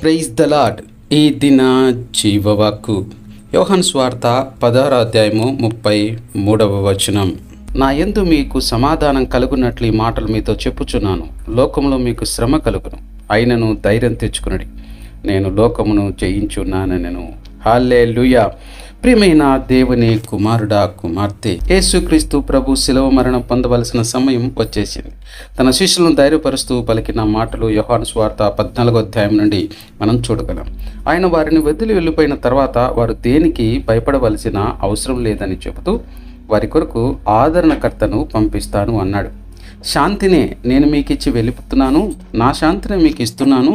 Praise the lord ఈ దిన జీవవాక్కు. యోహన్ స్వార్థ పదహార అధ్యాయము ముప్పై మూడవ వచనం. నా ఎందు మీకు సమాధానం కలుగునట్లు ఈ మాటలు మీతో చెప్పుచున్నాను. లోకంలో మీకు శ్రమ కలుగును. అయినను ధైర్యం తెచ్చుకునడి. నేను లోకమును జయించున్నానెను హాల్లే ప్రియమైన దేవుని కుమారుడా కుమార్తె యేసుక్రీస్తు ప్రభు శిలవ మరణం పొందవలసిన సమయం వచ్చేసింది. తన శిష్యులను ధైర్యపరుస్తూ పలికిన మాటలు యోహాను స్వార్త పద్నాలుగో అధ్యాయం నుండి మనం చూడగలం. ఆయన వారిని వదిలి వెళ్ళిపోయిన తర్వాత వారు దేనికి భయపడవలసిన అవసరం లేదని చెబుతూ వారి కొరకు ఆదరణకర్తను పంపిస్తాను అన్నాడు. శాంతినే నేను మీకు ఇచ్చి వెళ్ళిపోతున్నాను. నా శాంతిని మీకు ఇస్తున్నాను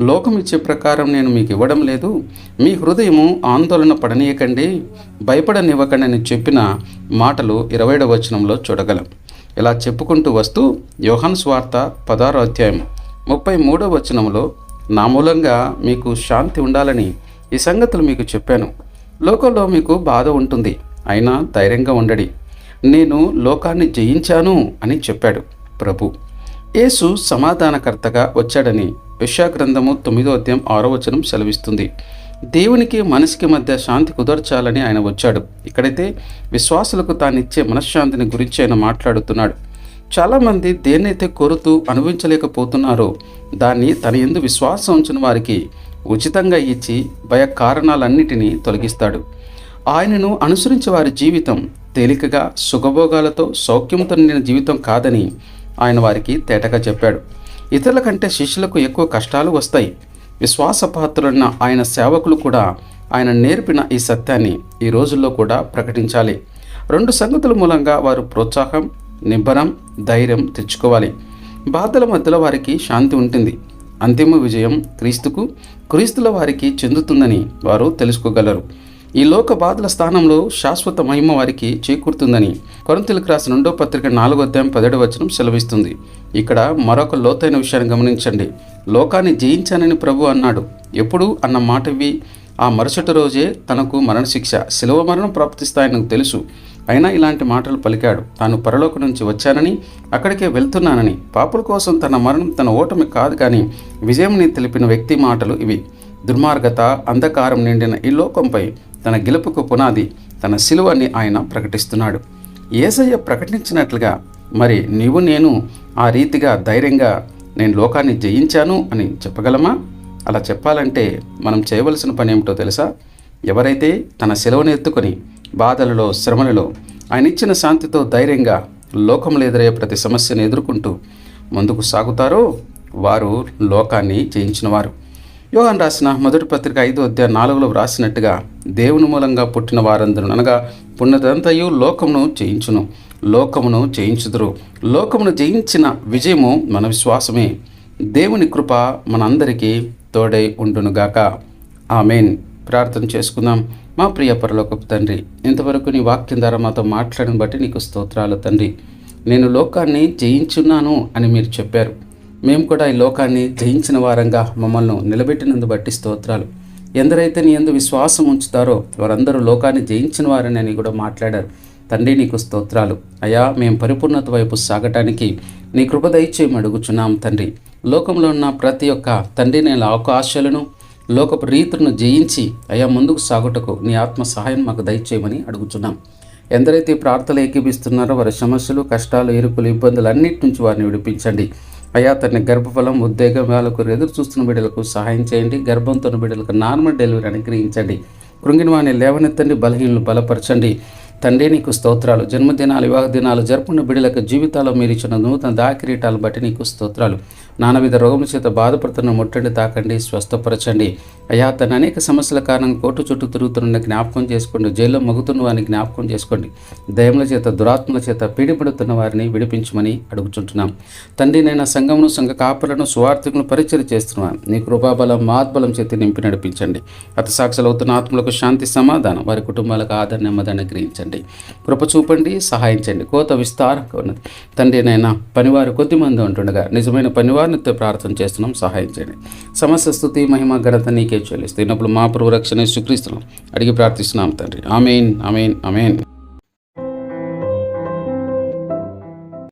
లోకం ఇచ్చే ప్రకారం నేను మీకు ఇవ్వడం లేదు. మీ హృదయము ఆందోళన పడనీయకండి. భయపడనివ్వకండి అని చెప్పిన మాటలు ఇరవైడవ వచనంలో చూడగలం. ఇలా చెప్పుకుంటూ వస్తూ యోహన్ స్వార్త పదారో అధ్యాయం ముప్పై మూడో వచనంలో నా మూలంగా మీకు శాంతి ఉండాలని ఈ సంగతులు మీకు చెప్పాను. లోకంలో మీకు బాధ ఉంటుంది. అయినా ధైర్యంగా ఉండడి. నేను లోకాన్ని జయించాను అని చెప్పాడు ప్రభు. యేసు సమాధానకర్తగా వచ్చాడని గ్రంథము తొమ్మిదో అధ్యాయం ఆరో వచనం సెలవిస్తుంది. దేవునికి మనసుకి మధ్య శాంతి కుదర్చాలని ఆయన వచ్చాడు. ఇక్కడైతే విశ్వాసులకు తానిచ్చే మనశ్శాంతిని గురించి ఆయన మాట్లాడుతున్నాడు. చాలామంది దేన్నైతే కోరుతూ అనుభవించలేకపోతున్నారో దాన్ని తన ఎందు విశ్వాసం ఉంచిన వారికి ఉచితంగా ఇచ్చి భయ కారణాలన్నిటినీ తొలగిస్తాడు. ఆయనను అనుసరించే వారి జీవితం తేలికగా సుఖభోగాలతో సౌఖ్యంతో నిండిన జీవితం కాదని ఆయన వారికి తేటగా చెప్పాడు. ఇతరుల కంటే శిష్యులకు ఎక్కువ కష్టాలు వస్తాయి. విశ్వాసపాత్రులైన ఆయన సేవకులు కూడా ఆయన నేర్పిన ఈ సత్యాన్ని ఈ రోజుల్లో కూడా ప్రకటించాలి. రెండు సంగతుల మూలంగా వారు ప్రోత్సాహం నిబ్బరం ధైర్యం తెచ్చుకోవాలి. బాధల మధ్యలో వారికి శాంతి ఉంటుంది. అంతిమ విజయం క్రీస్తుకు క్రీస్తుల వారికి చెందుతుందని వారు తెలుసుకోగలరు. ఈ లోక బాధల స్థానంలో శాశ్వత మహిమ వారికి చేకూరుతుందని కొరంతలకు రాసిన రెండో పత్రిక నాలుగో అధ్యాయం పదిహేడు వచనం సెలవిస్తుంది. ఇక్కడ మరొక లోతైన విషయాన్ని గమనించండి. లోకాన్ని జయించానని ప్రభు అన్నాడు. ఎప్పుడు? అన్న మాట ఇవి. ఆ మరుసటి రోజే తనకు మరణశిక్ష శిలువ మరణం ప్రాప్తిస్తాయని తెలుసు. అయినా ఇలాంటి మాటలు పలికాడు. తాను పరలోక నుంచి వచ్చానని అక్కడికే వెళ్తున్నానని. పాపుల కోసం తన మరణం తన ఓటమి కాదు కానీ విజయంని తెలిపిన వ్యక్తి మాటలు ఇవి. దుర్మార్గత అంధకారం నిండిన ఈ లోకంపై తన గెలుపుకు పునాది తన శిలువని ఆయన ప్రకటిస్తున్నాడు. ఏసయ్య ప్రకటించినట్లుగా మరి నీవు నేను ఆ రీతిగా ధైర్యంగా నేను లోకాన్ని జయించాను అని చెప్పగలమా? అలా చెప్పాలంటే మనం చేయవలసిన పని ఏమిటో తెలుసా? ఎవరైతే తన సెలవును ఎత్తుకొని బాధలలో శ్రమలలో ఆయన ఇచ్చిన శాంతితో ధైర్యంగా లోకంలో ఎదురయ్యే ప్రతి సమస్యను ఎదుర్కొంటూ ముందుకు సాగుతారో వారు లోకాన్ని జయించినవారు. యోహన్ రాసిన మొదటి పత్రిక ఐదో అధ్యాయ నాలుగులో వ్రాసినట్టుగా దేవుని మూలంగా పుట్టిన వారందరూ అనగా పుణ్యదంతయు లోకమును జయించును. లోకమును జయించుదురు. లోకమును జయించిన విజయము మన విశ్వాసమే. దేవుని కృప మనందరికీ తోడై ఉండునుగాక ఆమెన్. ప్రార్థన చేసుకుందాం. మా ప్రియ పరలోకపు తండ్రి ఇంతవరకు నీ వాక్యం ద్వారా మాతో మాట్లాడిన బట్టి నీకు స్తోత్రాలు తండ్రి. నేను లోకాన్ని జయించున్నాను అని మీరు చెప్పారు. మేము కూడా ఈ లోకాన్ని జయించిన వారంగా మమ్మల్ని నిలబెట్టినందు బట్టి స్తోత్రాలు. ఎందరైతే నీ ఎందు విశ్వాసం ఉంచుతారో వారందరూ లోకాన్ని జయించిన వారని అని కూడా మాట్లాడారు. తండ్రి నీకు స్తోత్రాలు. అయా మేము పరిపూర్ణత వైపు సాగటానికి నీ కృప దయచేయం అడుగుచున్నాం తండ్రి. లోకంలో ఉన్న ప్రతి ఒక్క తండ్రి నేను అవకాశాలను లోకపు రీతులను జయించి అయా ముందుకు సాగుటకు నీ ఆత్మ సహాయం మాకు దయచేయమని అడుగుచున్నాం. ఎందరైతే ప్రార్థనలు ఏకీపిస్తున్నారో వారి సమస్యలు కష్టాలు ఎరుకులు ఇబ్బందులు అన్నిటి నుంచి వారిని విడిపించండి. అయ్యా తన గర్భఫలం ఉద్వేగం వాళ్ళకు ఎదురు చూస్తున్న బిడ్డలకు సహాయం చేయండి. గర్భంతో బిడ్డలకు నార్మల్ డెలివరీ అనుగ్రహించండి. కృంగిన వాణి లేవనెత్తండి బలహీనలు బలపరచండి. తండ్రి నీకు స్తోత్రాలు. జన్మదినాలు వివాహ దినాలు జరుపుకున్న బిడ్డలకు జీవితాల్లో మీరు ఇచ్చిన నూతన దాకిరీటాలు బట్టి నీకు స్తోత్రాలు. నానవిధ రోగముల చేత బాధపడుతున్న ముట్టండి తాకండి స్వస్థపరచండి. అయ్యా తన అనేక సమస్యల కారణంగా కోర్టు చుట్టూ తిరుగుతున్న జ్ఞాపకం చేసుకోండి. జైల్లో మగుతున్న వారిని జ్ఞాపకం చేసుకోండి. దయముల చేత దురాత్మల చేత పీడిపడుతున్న వారిని విడిపించమని అడుగుచుంటున్నాం. తండ్రి నేను సంఘమును సంఘ కాపులను సువార్థికులను పరిచయం చేస్తున్నాను. నీ కృపాబలం మాత్బలం చేతి నింపి నడిపించండి. అత సాక్షులవుతున్న ఆత్మలకు శాంతి సమాధానం. వారి కుటుంబాలకు ఆదరణ నెమ్మదిని గ్రహించండి కృప చూపండి సహాయించండి కోత విస్తారంగా ఉన్నది. తండ్రి నైనా పనివారు కొద్దిమంది ఉంటుండగా నిజమైన పనివారినితో ప్రార్థన చేస్తున్నాం సహాయం చేయండి. సమస్య స్థుతి మహిమ ఘనత నీకే చెల్లిస్తే ఇన్నప్పుడు మా ప్రభు రక్షణ సుక్రీస్తున్నాం అడిగి ప్రార్థిస్తున్నాం తండ్రి. Amen amen amen.